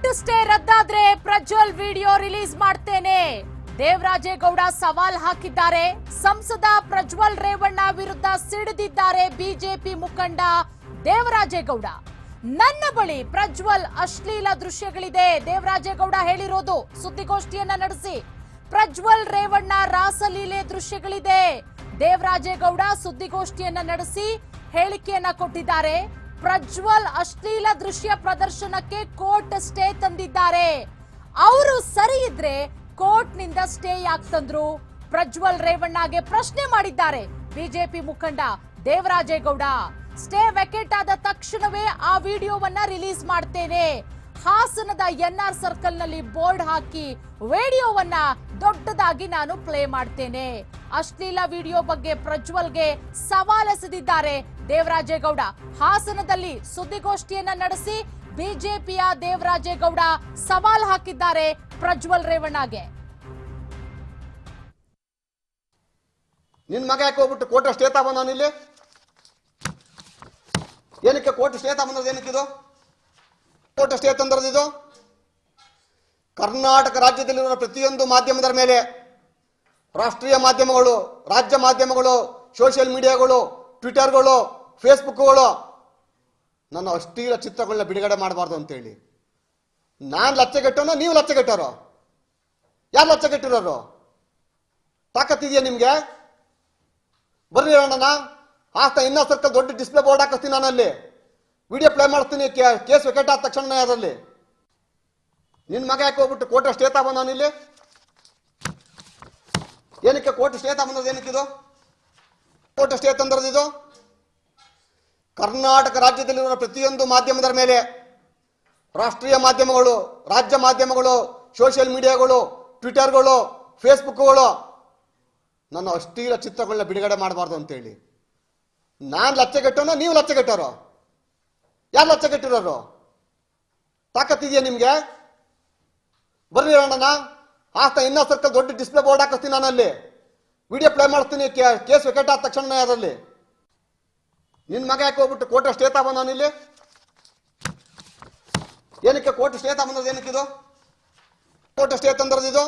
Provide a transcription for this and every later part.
Court stay ರದ್ದಾದ್ರೆ Prajwal video release ಮಾಡ್ತೇನೆ. ದೇವರಾಜೇಗೌಡ ಸವಾಲ್ ಹಾಕಿದ್ದಾರೆ. ಸಂಸದ ಪ್ರಜ್ವಲ್ ರೇವಣ್ಣ ವಿರುದ್ಧ ಸಿಡಿದಿದ್ದಾರೆ ಬಿಜೆಪಿ ಮುಖಂಡ ದೇವರಾಜೇಗೌಡ ನನ್ನ ಬಳಿ ಪ್ರಜ್ವಲ್ ಅಶ್ಲೀಲ ದೃಶ್ಯಗಳಿದೆ. ದೇವರಾಜೇಗೌಡ ಹೇಳಿರೋದು ಸುದ್ದಿಗೋಷ್ಠಿಯನ್ನ ನಡೆಸಿ. ಪ್ರಜ್ವಲ್ ರೇವಣ್ಣ ರಾಸಲೀಲೆ ದೃಶ್ಯಗಳಿದೆ. ದೇವರಾಜೇಗೌಡ ಸುದ್ದಿಗೋಷ್ಠಿಯನ್ನ ನಡೆಸಿ ಹೇಳಿಕೆಯನ್ನ ಕೊಟ್ಟಿದ್ದಾರೆ. ಪ್ರಜ್ವಲ್ ಅಶ್ಲೀಲ ದೃಶ್ಯ ಪ್ರದರ್ಶನಕ್ಕೆ ಕೋರ್ಟ್ ಸ್ಟೇ ತಂದಿದ್ದಾರೆ. ಅವರು ಸರಿ ಇದ್ರೆ ಕೋರ್ಟ್ನಿಂದ ಸ್ಟೇ ಯಾಕೆ ತಂದ್ರು? ಪ್ರಜ್ವಲ್ ರೇವಣ್ಣಗೆ ಪ್ರಶ್ನೆ ಮಾಡಿದ್ದಾರೆ ಬಿಜೆಪಿ ಮುಖಂಡ ದೇವರಾಜೇಗೌಡ. ಸ್ಟೇ ವೆಕೆಟ್ ಆದ ತಕ್ಷಣವೇ ಆ ವಿಡಿಯೋವನ್ನ ರಿಲೀಸ್ ಮಾಡ್ತೇನೆ. ಹಾಸನದ ಎನ್ ಆರ್ ಸರ್ಕಲ್ನಲ್ಲಿ ಬೋರ್ಡ್ ಹಾಕಿ ವಿಡಿಯೋವನ್ನ ದೊಡ್ಡದಾಗಿ ನಾನು ಪ್ಲೇ ಮಾಡ್ತೇನೆ. ಅಶ್ಲೀಲ ವಿಡಿಯೋ ಬಗ್ಗೆ ಪ್ರಜ್ವಲ್ಗೆ ಸವಾಲೆಸೆದಿದ್ದಾರೆ ದೇವರಾಜೇಗೌಡ. ಹಾಸನದಲ್ಲಿ ಸುದ್ದಿಗೋಷ್ಠಿಯನ್ನ ನಡೆಸಿ ಬಿಜೆಪಿಯ ದೇವರಾಜೇಗೌಡ ಸವಾಲ್ ಹಾಕಿದ್ದಾರೆ ಪ್ರಜ್ವಲ್ ರೇವಣ್ಣಗೆ. ನಿನ್ ಮಗ ಯಾಕೆ ಹೋಗ್ಬಿಟ್ಟು ಕೋರ್ಟ್ ಸ್ಟೇ ತಗೊಂಡ್ ಇಲ್ಲಿ ಏನಕ್ಕೆ ಕೋರ್ಟ್ ಸ್ಟೇ ತಗೊಂಡದ್ದು ಏನಕ್ಕೆ ಇದು? ಕೋರ್ಟ್ ಸ್ಟೇ ತಂದರದಿದು ಕರ್ನಾಟಕ ರಾಜ್ಯದಲ್ಲಿರುವ ಪ್ರತಿಯೊಂದು ಮಾಧ್ಯಮದ ಮೇಲೆ ರಾಷ್ಟ್ರೀಯ ಮಾಧ್ಯಮಗಳು, ರಾಜ್ಯ ಮಾಧ್ಯಮಗಳು ಸೋಷಿಯಲ್ ಮೀಡಿಯಾಗಳು ಟ್ವಿಟರ್ಗಳು ಫೇಸ್ಬುಕ್ಗಳು ನನ್ನ ಅಷ್ಟೀಲ ಚಿತ್ರಗಳನ್ನ ಬಿಡುಗಡೆ ಮಾಡಬಾರ್ದು ಅಂತೇಳಿ. ನಾನು ಲಚ್ಚಗೆಟ್ಟೋನೋ ನೀವು ಲಚ್ಚಗೆಟ್ಟೋರು ಯಾರು ಲಚ್ಚಗೆಟ್ಟಿರೋರು? ತಾಕತ್ತಿದೆಯಾ ನಿಮಗೆ? ಬರ್ರಿ ಅಣ್ಣನ ಆಸ್ತ ಇನ್ನೂ ಸರ್ಕಲ್ ದೊಡ್ಡ ಡಿಸ್ಪ್ಲೇ ಬೋರ್ಡ್ ಹಾಕಿಸ್ತೀನಿ ನಾನು ಅಲ್ಲಿ. ವಿಡಿಯೋ ಪ್ಲೇ ಮಾಡ್ತೀನಿ ಕೇಸ್ ವಿಕೆಟ್ ಆದ ತಕ್ಷಣ ಅದರಲ್ಲಿ. ನಿನ್ನ ಮಗ ಯಾಕೆ ಹೋಗ್ಬಿಟ್ಟು ಕೋರ್ಟ್ ಸ್ಟೇ ತಗೊಂಡ್ ಇಲ್ಲಿ? ಏನಕ್ಕೆ ಕೋರ್ಟ್ ಸ್ಟೇ ತಗೊಂಡದ್ದು ಏನಕ್ಕೆ ಇದು? ಕೋರ್ಟ್ ಅಂದ್ರದ್ದು ಇದು? ಕರ್ನಾಟಕ ರಾಜ್ಯದಲ್ಲಿರುವ ಪ್ರತಿಯೊಂದು ಮಾಧ್ಯಮದ ಮೇಲೆ ರಾಷ್ಟ್ರೀಯ ಮಾಧ್ಯಮಗಳು, ರಾಜ್ಯ ಮಾಧ್ಯಮಗಳು, ಸೋಷಿಯಲ್ ಮೀಡಿಯಾಗಳು, ಟ್ವಿಟರ್ಗಳು, ಫೇಸ್ಬುಕ್ಗಳು ನನ್ನ ಅಶ್ಲೀಲ ಚಿತ್ರಗಳನ್ನ ಬಿಡುಗಡೆ ಮಾಡಬಾರ್ದು ಅಂತೇಳಿ. ನಾನು ಲಚ್ಚಗೆಟ್ಟೋನೋ ನೀವು ಲಚ್ಚಗೆಟ್ಟೋರು ಯಾರು ಲಚ್ಚಗಟ್ಟಿರೋರು ತಾಕತ್ ಇದೆಯಾ ನಿಮ್ಗೆ? ಬರ್ರಿ ಅಣ್ಣನ. ಆಸ್ತ ಇನ್ನೂ ಸರ್ಕಲ್ ದೊಡ್ಡ ಡಿಸ್ಪ್ಲೇ ಬೋರ್ಡ್ ಹಾಕಿಸ್ತೀನಿ ನಾನು ಅಲ್ಲಿ. ವಿಡಿಯೋ ಪ್ಲೇ ಮಾಡ್ತೀನಿ ಕೇಸ್ ವಿಕೆಟ್ ಆದ ತಕ್ಷಣ ಅದರಲ್ಲಿ. ನಿನ್ ಮಗ ಯಾಕೆ ಹೋಗ್ಬಿಟ್ಟು ಕೋರ್ಟ್ ಸ್ಟೇ ನಾನು ಇಲ್ಲಿ? ಏನಕ್ಕೆ ಕೋರ್ಟ್ ಸ್ಟೇ ಏನಕ್ಕೆ ಇದು? ಕೋರ್ಟ್ ಸ್ಟೇ ಇದು?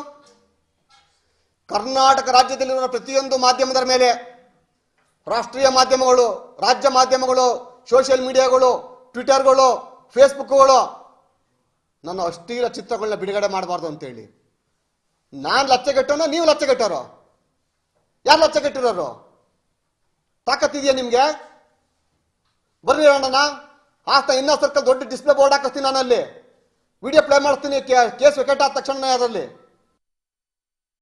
ಕರ್ನಾಟಕ ರಾಜ್ಯದಲ್ಲಿರುವ ಪ್ರತಿಯೊಂದು ಮಾಧ್ಯಮದ ಮೇಲೆ ರಾಷ್ಟ್ರೀಯ ಮಾಧ್ಯಮಗಳು, ರಾಜ್ಯ ಮಾಧ್ಯಮಗಳು ಸೋಷಿಯಲ್ ಮೀಡಿಯಾಗಳು ಟ್ವಿಟರ್ಗಳು ಫೇಸ್ಬುಕ್ಗಳು ನಾನು ಅಷ್ಟೀರ ಚಿತ್ರಗಳನ್ನ ಬಿಡುಗಡೆ ಮಾಡಬಾರ್ದು ಅಂತೇಳಿ. ನಾನು ಲಚ್ಚಗೆಟ್ಟೋನೋ ನೀವು ಲಚ್ಚಗೆಟ್ಟೋರು ಯಾರು ಲಚ್ಚಗೆಟ್ಟಿರೋರು? ತಾಕತ್ತಿದೆಯಾ ನಿಮಗೆ? ಬರ್ರಿ ಅಣ್ಣನ ಆಸ್ತ ಇನ್ನೊಂದು ಸರ್ಕಲ್ ದೊಡ್ಡ ಡಿಸ್ಪ್ಲೇ ಬೋರ್ಡ್ ಹಾಕಿಸ್ತೀನಿ ನಾನು ಅಲ್ಲಿ ವಿಡಿಯೋ ಪ್ಲೇ ಮಾಡ್ತೀನಿ ಕೇಸ್ ವಿಕೆಟ್ ಆದ ತಕ್ಷಣ ಅದರಲ್ಲಿ.